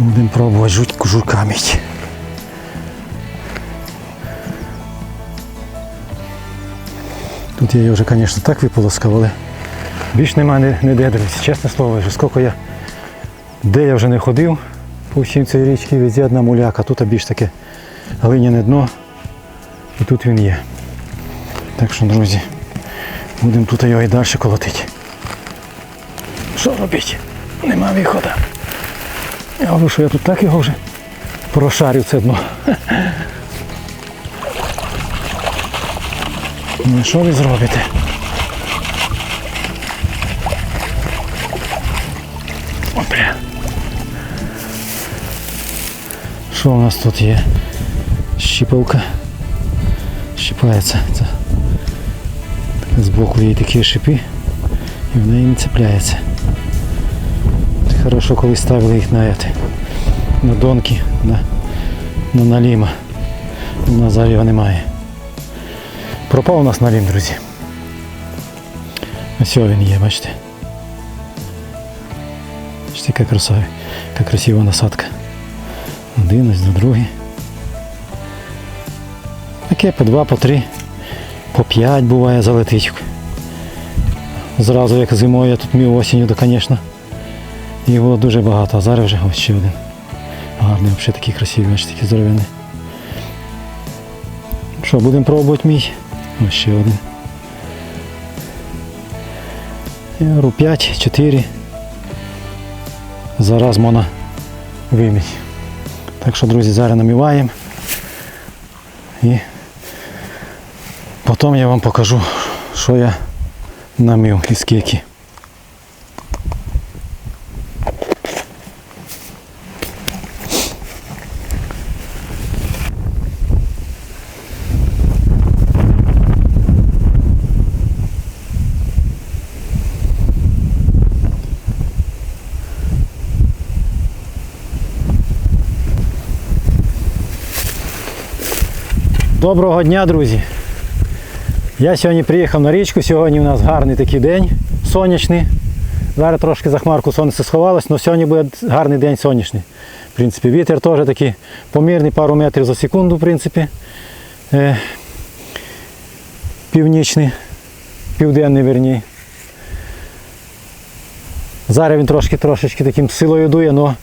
Будемо пробувати жутку жука мить. Тут я її вже, звісно, так виполоскав, але більш нема ні, ніде, друзі. Чесне слово, вже скільки я, де я вже не ходив по всім цій річці, везде одна муляка, тут більш таке глиняне дно. І тут він є. Так що, друзі, будемо тут його і далі колотити. Що робити? Нема виходу. Я говорю, що я тут так його вже прошарю це дно. Ну що ви зробите? Опля. Що у нас тут є? Щіпалка. Щипається. Це. Збоку є такі шипи і в неї не цепляється. Хорошо, коли ставили їх на, это, на донки, на, на наліма. У нас зараз його немає. Пропав у нас налім, друзі. Ось він є, бачите. Бачите, яка красава, яка красива насадка. Один, ось до другий. Таке по два, по три, по п'ять буває залетить. Зразу як зимою я тут мів осінню, то звісно. Їх було дуже багато, а зараз вже ось ще один. Гарний, взагалі такий красивий, бачите, такий здоровенний. Що, будемо пробувати мій? Ось ще один. Я говорю 5-4. Зараз можна виміть. Так що, друзі, зараз наміваємо. І потім я вам покажу, що я намів і скільки. Доброго дня, друзі! Я сьогодні приїхав на річку, сьогодні у нас гарний такий день, сонячний. Зараз трошки за хмарку сонце сховалось, але сьогодні буде гарний день сонячний. В принципі, вітер теж такий помірний, пару метрів за секунду, в принципі. Е, північний, південний верній. Зараз він трошки трошечки таким силою дує, але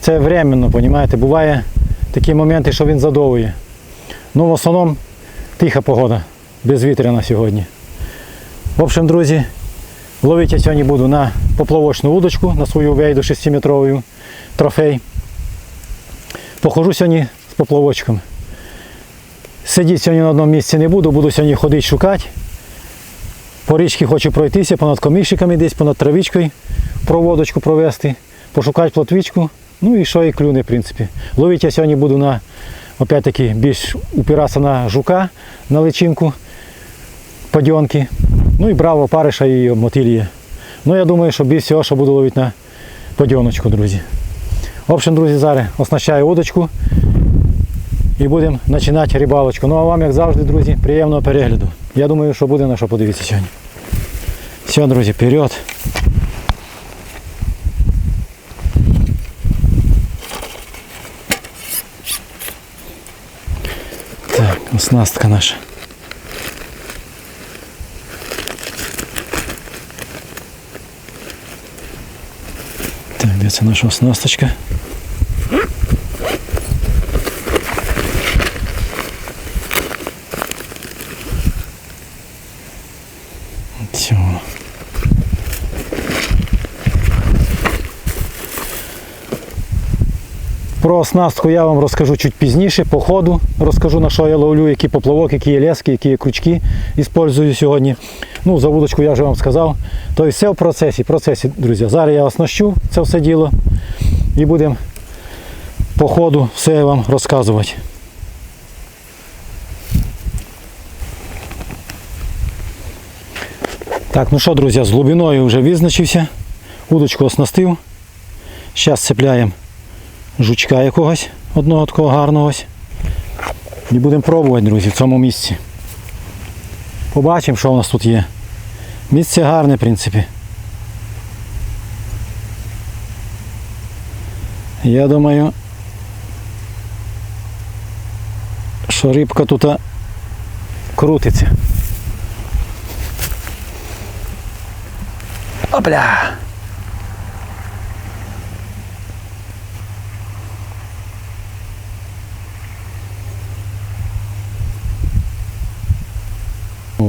це временно, розумієте? Буває такі моменти, що він задовує. Ну, в основному тиха погода, безвітряна сьогодні. В общем, друзі, ловити я сьогодні буду на поплавочну удочку, на свою вейду 6-метрову трофей. Похожу сьогодні з поплавочком. Сидіти сьогодні на одному місці не буду, буду сьогодні ходити шукати. По річці хочу пройтися, понад комішиками десь, понад травичкою, проводочку провести, пошукати плотвичку. Ну і що і клюне, в принципі. Ловити я сьогодні буду на опять-таки більш упиратися на жука, на личинку, падьонки. Ну і браво, париша і мотилія. Ну я думаю, що більш всього, що буду ловити на падьоночку, друзі. В общем, друзі, зараз оснащаю удочку і будемо починати рибалочку. Ну а вам, як завжди, друзі, приємного перегляду. Я думаю, що буде на що подивитися сьогодні. Все, друзі, вперед. Оснастка наша. Так, де це наша оснасточка? Про оснастку я вам розкажу чуть пізніше, по ходу розкажу на що я ловлю, які поплавок, які є лески, які є крючки використовую сьогодні. Ну, за вудочку я вже вам сказав. Тобто все в процесі, процесі, друзі. Зараз я оснащу це все діло і будемо по ходу все вам розказувати. Так, ну що, друзі, з глибиною вже визначився. Удочку оснастив. Зараз цепляємо жучка якогось, одного такого гарного. І будемо пробувати, друзі, в цьому місці. Побачимо, що у нас тут є. Місце гарне, в принципі. Я думаю, що рибка тут крутиться. Опля!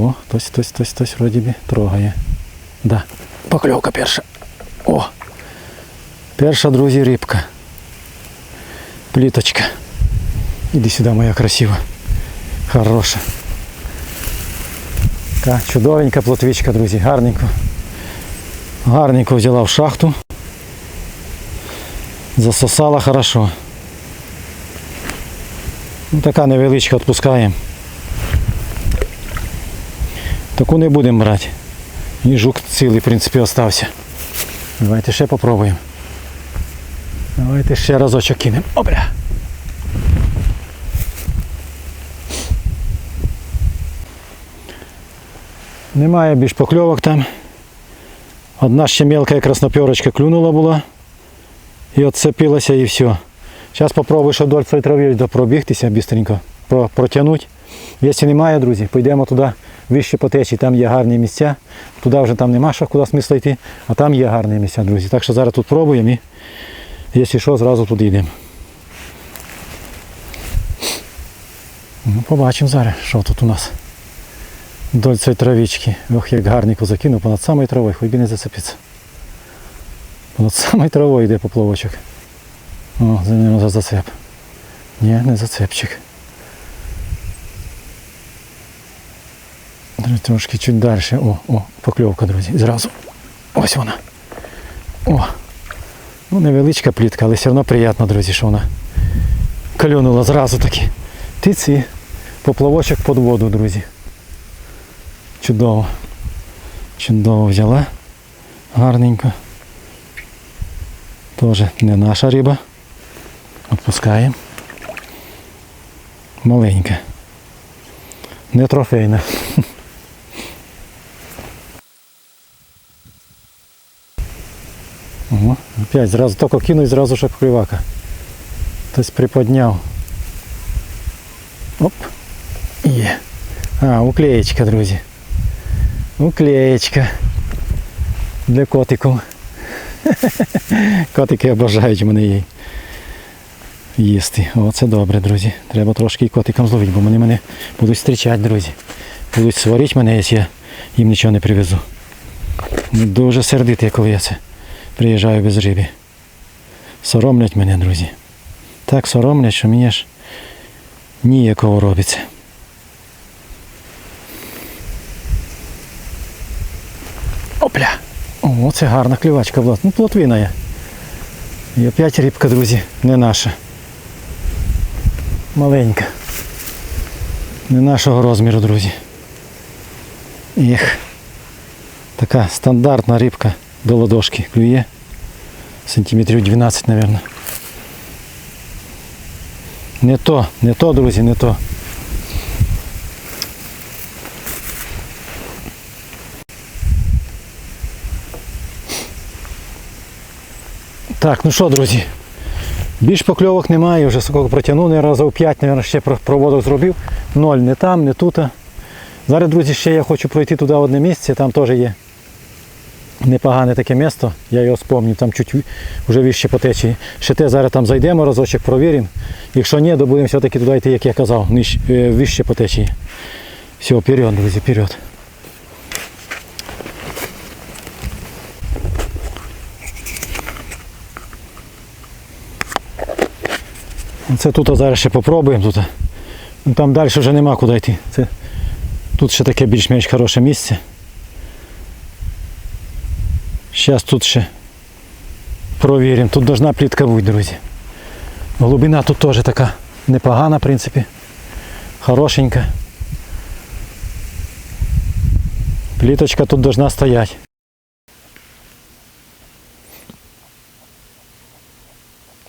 О, хтось, хтось, хтось, хтось вроді би трогає. Да. Покльовка перша. О! Перша, друзі, рибка. Пліточка. Іди сюди, моя красива. Хороша. Така чудовенька плотвичка, друзі, гарненько. Гарненько взяла в шахту. Засосала хорошо. Ну, така невеличка відпускаємо. Таку не будемо брати. І жук цілий, в принципі, остався. Давайте ще попробуємо. Давайте ще разочок кинемо. Опля! Немає більш покльовок там. Одна ще мелка красноперочка клюнула була. І отцепилася і все. Зараз попробую, що вдоль цієї трави пробігтися бістренько, протягнути. Якщо немає, друзі, пойдемо туди вище по течії, там є гарні місця. Туди вже там нема що куди смисла йти, а там є гарні місця, друзі. Так що зараз тут пробуємо і якщо що, зразу туди йдемо. Ну, побачимо зараз, що тут у нас. Вдоль цієї травички. Ох, як гарненько закинув понад самою травою, хоч би не зацепиться. Понад самою травою йде поплавочок. О, за ним зацеп. Ні, не зацепчик. Трошки чуть далі. О, о, покльовка, друзі. Зразу. Ось вона. О. Ну, невеличка плітка, але все одно приємно, друзі, що вона клюнула зразу таки. Тиць і поплавочок під воду, друзі. Чудово. Чудово взяла. Гарненько. Тоже не наша риба. Отпускаємо. Маленька. Не трофейна. опять зразу тільки кинув і зразу ж клювака. Хтось приподняв. Оп. Є. А, уклеєчка, друзі. Уклеєчка. Для котиків. Котики обожають мене її їсти. О, це добре, друзі. Треба трошки і котикам зловити, бо вони мене будуть зустрічати, друзі. Будуть сварити мене, якщо я їм нічого не привезу. Дуже сердиті, коли я це приїжджаю без риби. Соромлять мене, друзі. Так соромлять, що мені ж ніякого робиться. Опля! О, це гарна клівачка була. Ну, плотвина є. І опять рибка, друзі, не наша. Маленька. Не нашого розміру, друзі. Ех. Така стандартна рибка до ладошки клює. Сантиметрів 12, мабуть. Не то, не то, друзі, не то. Так, ну що, друзі, більш покльовок немає, вже скільки протягнув, не разів 5, мабуть, ще про- проводок зробив. Ноль не там, не тут. Зараз, друзі, ще я хочу пройти туди одне місце, там теж є непогане таке місто, я його спомню, там чуть вже вище по течії. Ще те зараз там зайдемо, разочок провіримо. Якщо ні, то будемо все-таки туди йти, як я казав, е, вище по течії. Все, вперед, друзі, вперед. Це тут зараз ще попробуємо. Тут. Там далі вже нема куди йти. Це, тут ще таке більш-менш хороше місце. Зараз тут ще провіримо. Тут должна плітка бути, друзі. Глибина тут теж така непогана, в принципі. Хорошенька. Пліточка тут должна стояти.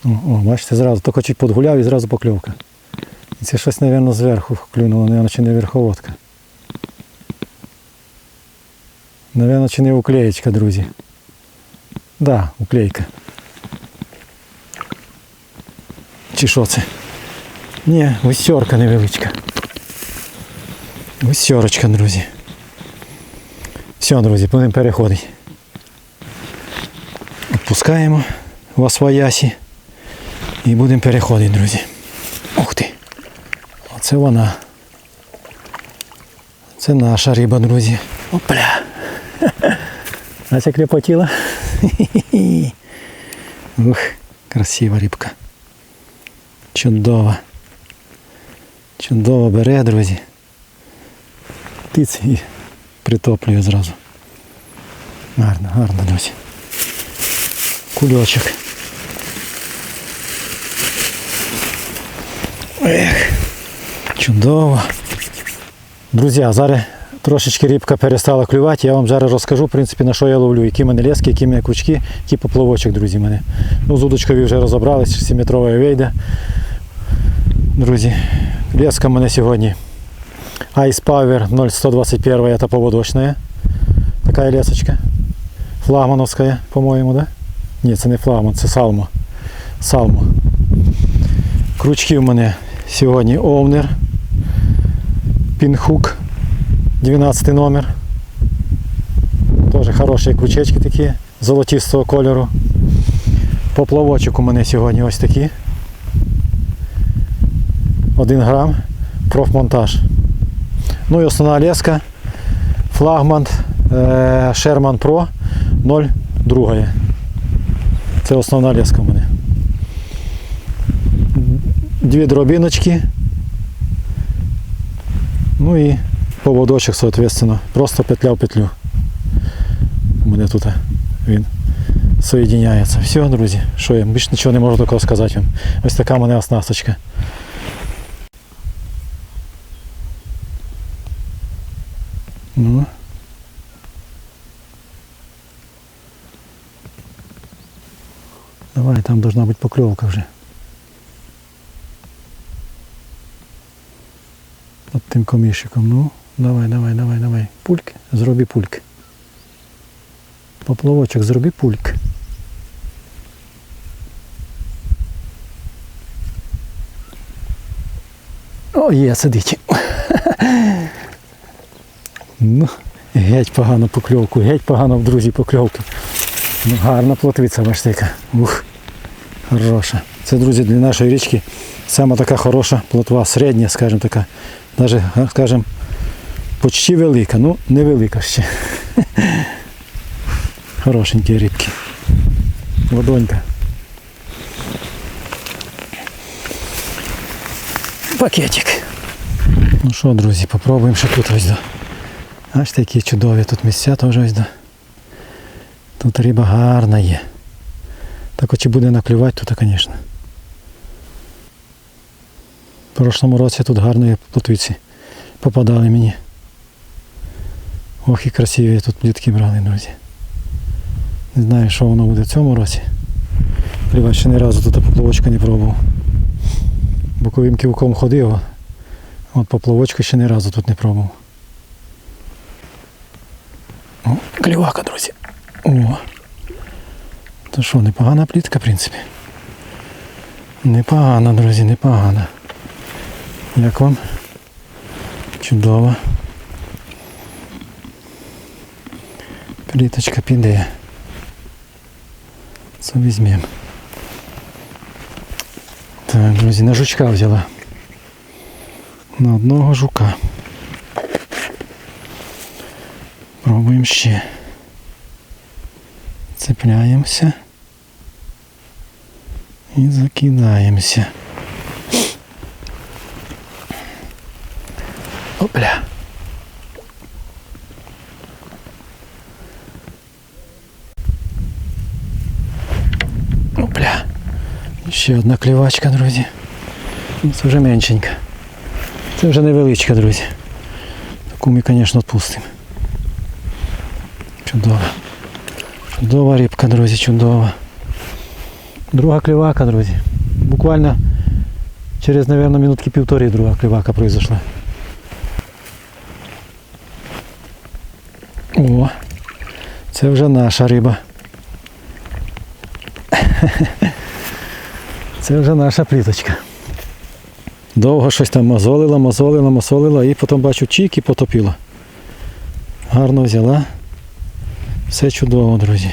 О, бачите, зразу тільки чуть подгуляв і зразу покльовка. Це щось, мабуть, зверху клюнуло, мабуть, чи не верховодка. Навірно, чи не уклеєчка, друзі. Да, уклейка. чи що це? Ні, гусьорка невеличка. Гусьорочка, друзі. Все, друзі, будемо переходити. Відпускаємо вас в Аясі і будемо переходити, друзі. Ух ти! Оце вона. Це наша риба, друзі. Опля. Ася крепотіла. Ух, красива рибка. Чудова. Чудово бере, друзі. Тиць і притоплює зразу. Гарно, гарно, друзі. Кульочок. Ех, чудово. Друзі, а зараз трошечки рибка перестала клювати. Я вам зараз розкажу, в принципі, на що я ловлю, які в мене лески, які в мене крючки, які поплавочок, друзі, в мене. Ну, з удочкові вже розібрались, 7-метрова вийде. Друзі, леска в мене сьогодні Ice Power 0121 это поводочная. Такая лесочка. Флагмановская, по-моєму, да? Ні, це не флагман, це салмо. Салмо. Крючки в мене сьогодні Овнер. Пінхук 12 номер. Теж хороші крючечки такі золотистого кольору. Поплавочок у мене сьогодні ось такий. 1 грам. Профмонтаж. Ну і основна леска. Флагман Sherman Pro 0,2. Це основна леска в мене. Дві дробіночки. Ну і поводочок, соответственно. Просто петля в петлю. У мене тут він соєдиняється. Все, друзі, що я більше нічого не можу такого сказати вам. Ось така в мене оснасточка. Ну. Давай, там должна быть поклевка вже. Под тим комішиком. Ну, давай, давай, давай, давай. Пульк, зроби пульк. Поплавочок, зроби пульк. О, є, сидить. Ну, геть погано покльовку, геть погано в друзі покльовки. Ну, гарна плотвиця бачите яка. Ух, хороша. Це, друзі, для нашої річки саме така хороша плотва, середня, скажімо така. Навіть, скажімо, почти велика, ну невелика ще. Хорошенькі рибки. Водонька. Пакетик. Ну що, друзі, попробуємо ще тут ось. до. Аж такі чудові тут місця теж ось. до. Тут риба гарна є. Так чи буде наклювати тут, звісно. В прошлому році тут гарні плотвиці попадали мені. Ох і красиві тут плітки брали, друзі. Не знаю, що воно буде в цьому році. Плювати ще ні разу тут поплавочка не пробував. Боковим ківком ходив, а от поплавочку ще ні разу тут не пробував. О, клівака, друзі. О. То що, непогана плітка, в принципі. Непогана, друзі, непогана. Як вам? Чудово. Пліточка піде. Це візьмемо. Так, друзі, на жучка взяла. На одного жука. Пробуємо ще. Цепляємося. І закидаємося. Ще одна клівачка, друзі. Ну, Це вже меншенька. Це вже невеличка, друзі. Таку ми, звісно, відпустимо. Чудово. Чудова рибка, друзі, чудова. Друга клівака, друзі. Буквально через, мабуть, минутки півтори друга клівака произошла. О, це вже наша риба. Це вже наша пліточка. Довго щось там мозолила, мозолила, мозолила і потім бачу чік і потопила. Гарно взяла. Все чудово, друзі.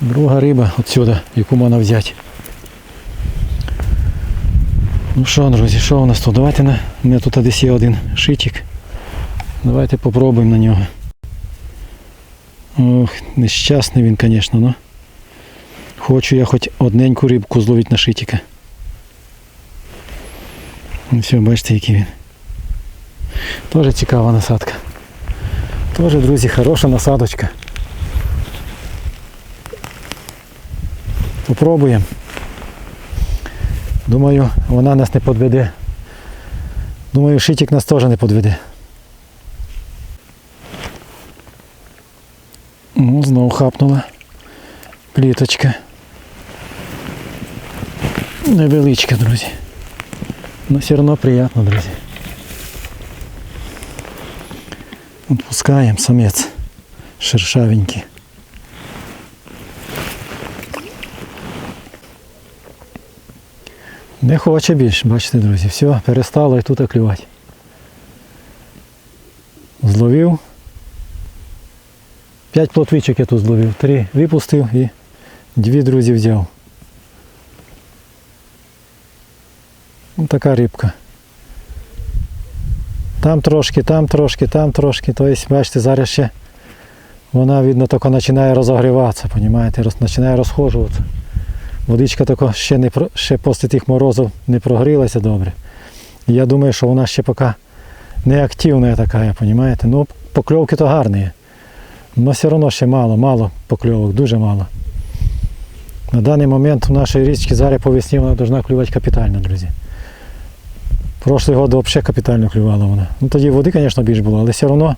Друга риба отсюда, яку можна взяти. Ну що, друзі, що у нас тут? Давайте на. У мене тут десь є один шитик. Давайте попробуємо на нього. Ох, нещасний він, звісно, ну. Хочу я хоч одненьку рибку зловити на шитика. Ну все, бачите, який він. Тоже цікава насадка. Тоже, друзі, хороша насадочка. Попробуємо. Думаю, вона нас не подведе. Думаю, шитик нас теж не подведе. Ну, знову хапнула. Пліточка. Невеличка, друзі. Но все одно приємно, друзі. Отпускаємо самець. Шершавенький. Не хоче більше, бачите, друзі. Все, перестало і тут клювати. Зловив. П'ять плотвичок я тут зловив. Три випустив і дві друзі взяв. Ось така рибка. Там трошки, там трошки, там трошки. Тобто, бачите, зараз ще вона, видно, тільки починає розогріватися, розумієте, роз, починає розхожуватися. Водичка тако ще не ще після тих морозів не прогрілася добре. І я думаю, що вона ще поки не активна така, розумієте. Ну, покльовки то гарні. Але все одно ще мало, мало покльовок, дуже мало. На даний момент у нашій річці зараз по весні вона повинна клювати капітально, друзі. Прошлий год взагалі капітально клювала вона. Ну тоді води, звісно, більш було, але все одно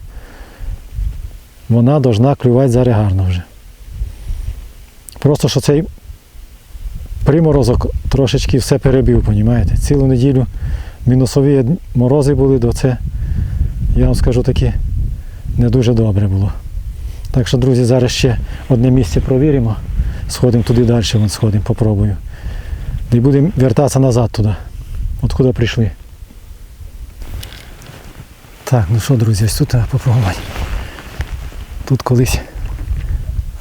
вона повинна клювати зараз гарно вже. Просто що цей приморозок трошечки все перебив, розумієте? Цілу неділю мінусові морози були, до це, я вам скажу таки, не дуже добре було. Так що, друзі, зараз ще одне місце провіримо. Сходимо туди далі, вон сходимо, попробую. І будемо вертатися назад туди, откуда прийшли. Так, ну що, друзі, ось тут треба попробувати. Тут колись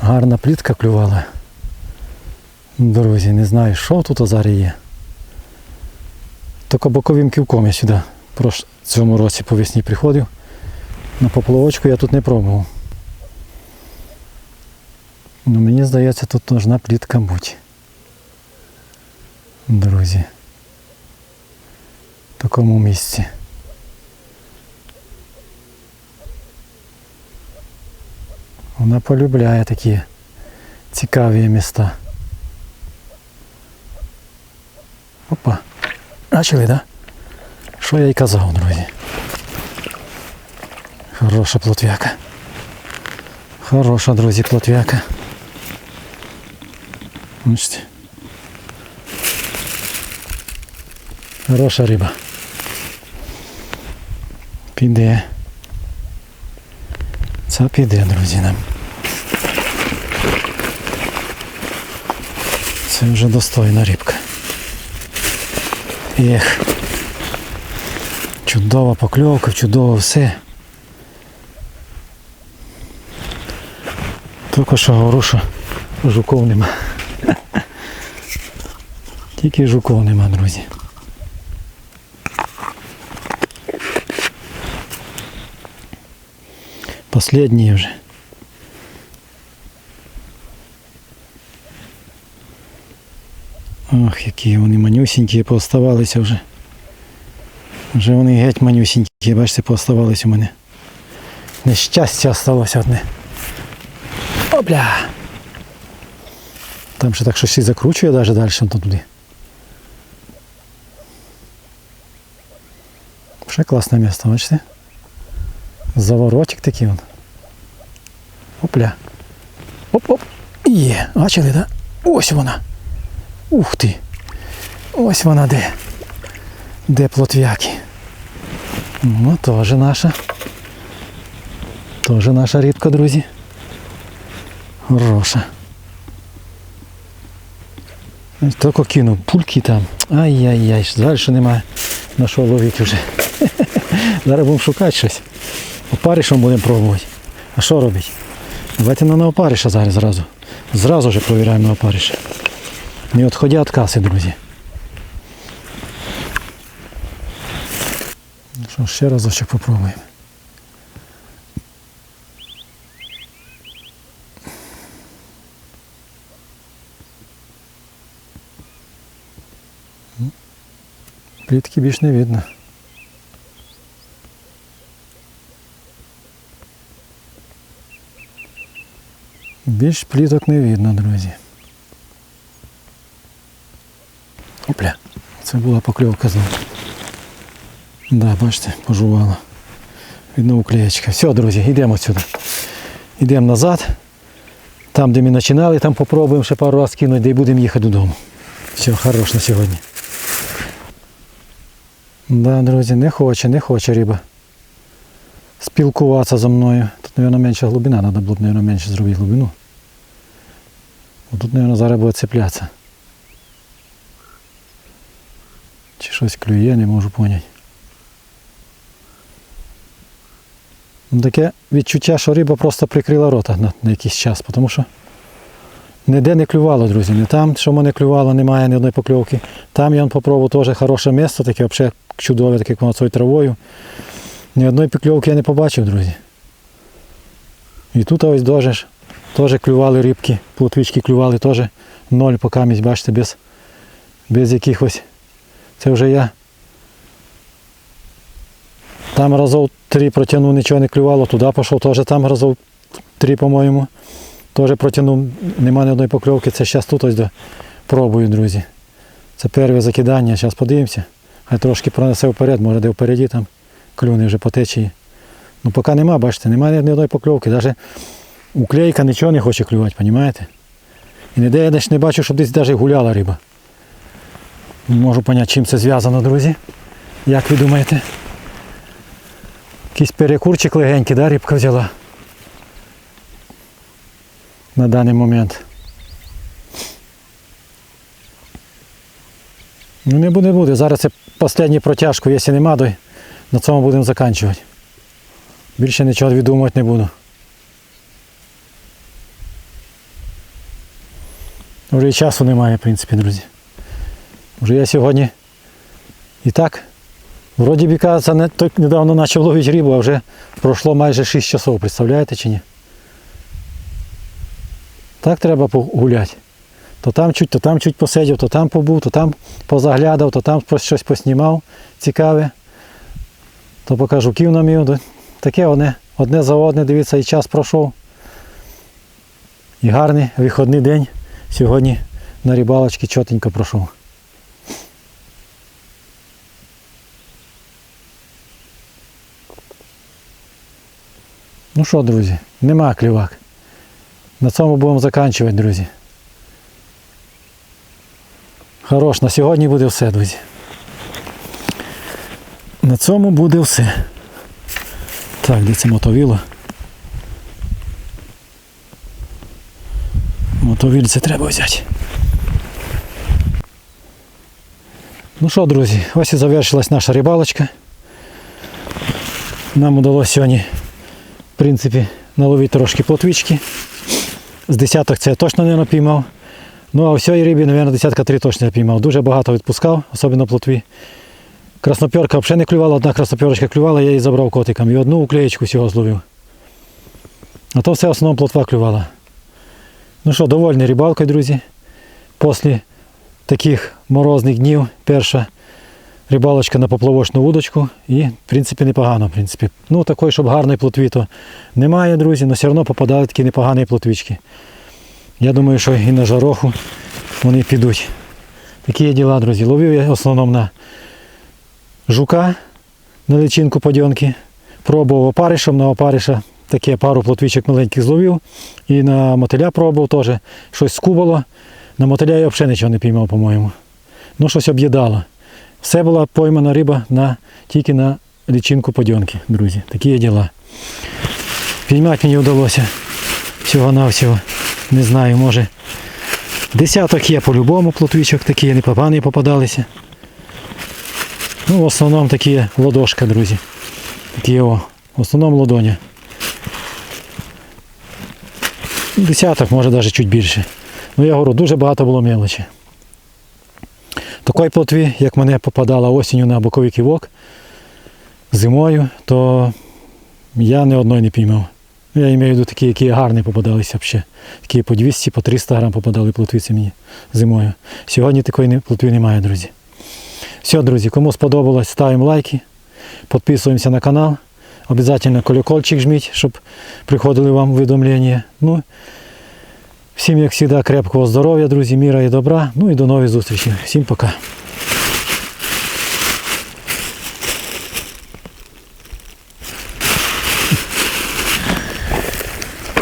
гарна плітка клювала. Друзі, не знаю, що тут зараз є. Тільки боковим ківком я сюди в цьому році по весні приходив. На поплавочку я тут не пробував. Ну, мені здається, тут должна плітка бути. Друзі. В такому місці. Вона полюбляє такі цікаві міста. Опа. Бачили, да? Що я й казав, друзі. Хороша плотвяка. Хороша, друзі, плотвяка. Бачите. Хороша риба. Піде. Це піде, друзі, нам. Це вже достойна рибка. Ех. Чудова покльовка, чудово все. Тільки що говорю, що жуков нема. Тільки жуков нема, друзі. Последние вже. Ох, які вони манюсінькі пооставалися вже. Вже вони геть манюсінькі, бачите, пооставалися у мене. Нещастя осталося одне. Опля! Там ще так щось і закручує навіть далі туди. Ще класне місце, бачите? Заворотик такий он. Опля. Оп-оп. Є, бачили. Да? Ось вона. Ух ти. Ось вона де. Де плотвяки. Ну, теж наша. Теж наша рибка, друзі. Хороша. Тільки кинув пульки там. Ай-яй-яй, що немає на що ловити вже. Зараз будемо шукати щось. Опаришем будемо пробувати. А що робити? Давайте на опариша зараз зразу. Зразу же провіряємо на опариша. Не відходя від каси, друзі. Ну що, ще разочок попробуємо. Плітки більш не видно. Більш пліток не видно, друзі. Опля, це була покльовка знову. Да, бачите, пожувала. Видно уклеєчка. Все, друзі, йдемо сюди. Йдемо назад. Там, де ми починали, там попробуємо ще пару разів кинути, де й будемо їхати додому. Все, хорош на сьогодні. Да, друзі, не хоче, не хоче риба. Спілкуватися зі мною. Тут, мабуть, менша глибина, треба було б, мабуть, менше зробити глибину. Бо Тут, мабуть, зараз буде цеплятися. Чи щось клює, не можу поняти. Ну, Таке відчуття, що риба просто прикрила рота на, на якийсь час, тому що ніде не клювало, друзі. Не там, що мене клювало, немає ні одної покльовки. Там я попробував теж хороше місце, таке взагалі чудове, таке концою травою. Ні одної покльовки я не побачив, друзі. І тут ось дуже теж клювали рибки, плотвички клювали теж ноль по камість, бачите, без, без якихось. Це вже я там разів три протягнув, нічого не клювало, туди пішов, теж там разів три, по-моєму. Теж протягнув, нема ні одної покльовки. Це зараз тут ось до- пробую, друзі. Це перше закидання, зараз подивимося. Хай трошки пронесе вперед, може де впереді там клюне вже по течії. Ну поки нема, бачите, немає ні одної покльовки. Навіть уклейка нічого не хоче клювати, розумієте? І ніде я десь не бачу, щоб десь навіть гуляла риба. Не можу зрозуміти, чим це зв'язано, друзі. Як ви думаєте? Якийсь перекурчик легенький, да, рибка взяла на даний момент. Ну не буде, буде. Зараз це останній протяжку, якщо нема, то на цьому будемо закінчувати. Більше нічого віддумувати не буду. Вже і часу немає, в принципі, друзі. Вже я сьогодні і так, вроді би кажеться, не, недавно почав ловити рибу, а вже пройшло майже 6 часов, представляєте чи ні? Так треба погуляти. То там чуть, то там чуть посидів, то там побув, то там позаглядав, то там щось поснімав цікаве. То покажу ків намів. то Таке одне, одне за одне, дивіться, і час пройшов. І гарний виходний день сьогодні на рибалочці чотенько пройшов. Ну що, друзі, нема клівак. На цьому будемо закінчувати, друзі. Хорош, на сьогодні буде все, друзі. На цьому буде все. Так, де це мотовіло? Мотовіль це треба взяти. Ну що, друзі, ось і завершилась наша рибалочка. Нам удалося сьогодні, в принципі, наловити трошки плотвички. З десяток це я точно не напіймав. Ну а всієї рибі, мабуть, десятка три точно я піймав. Дуже багато відпускав, особливо плотві. Краснопьорка взагалі не клювала, одна краснопьорочка клювала, я її забрав котиком. І одну уклеєчку всього зловив. А то все в основному плотва клювала. Ну що, довольний рибалкою, друзі. Після таких морозних днів перша рибалочка на поплавочну вудочку. І, в принципі, непогано. В принципі. Ну, такої, щоб гарної плотві, то немає, друзі, але все одно попадали такі непогані плотвічки. Я думаю, що і на жароху вони підуть. Такі є діла, друзі. Ловив я в основному на жука на личинку подьонки. Пробував опаришем на опариша. Таке пару плотвічок маленьких зловив. І на мотиля пробував теж. Щось скубало. На мотиля я взагалі нічого не піймав, по-моєму. Ну, щось об'їдало. Все була поймана риба на, тільки на личинку подьонки, друзі. Такі є діла. Піймати мені вдалося всього-навсього Не знаю, може. Десяток є по-любому плотвічок такі, не попани попадалися. Ну, в основному такі ладошка, друзі. Такі о, в основному ладоня. Десяток, може навіть чуть більше. Ну я говорю, дуже багато було мелочі. Такої плотві, як мене попадала осінню на боковий ківок зимою, то я ні одної не піймав. Ну, Я маю в виду такі, які гарні попадалися взагалі. Такі по 200, по 300 грам попадали плотвиці мені зимою. Сьогодні такої не- плотви немає, друзі. Все, друзі, кому сподобалось, ставимо лайки, підписуємося на канал. Обязательно колокольчик жміть, щоб приходили вам увідомлення. Ну, всім, як завжди, крепкого здоров'я, друзі, міра і добра. Ну і до нових зустрічей. Всім пока.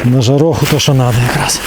На жароху то, що треба якраз.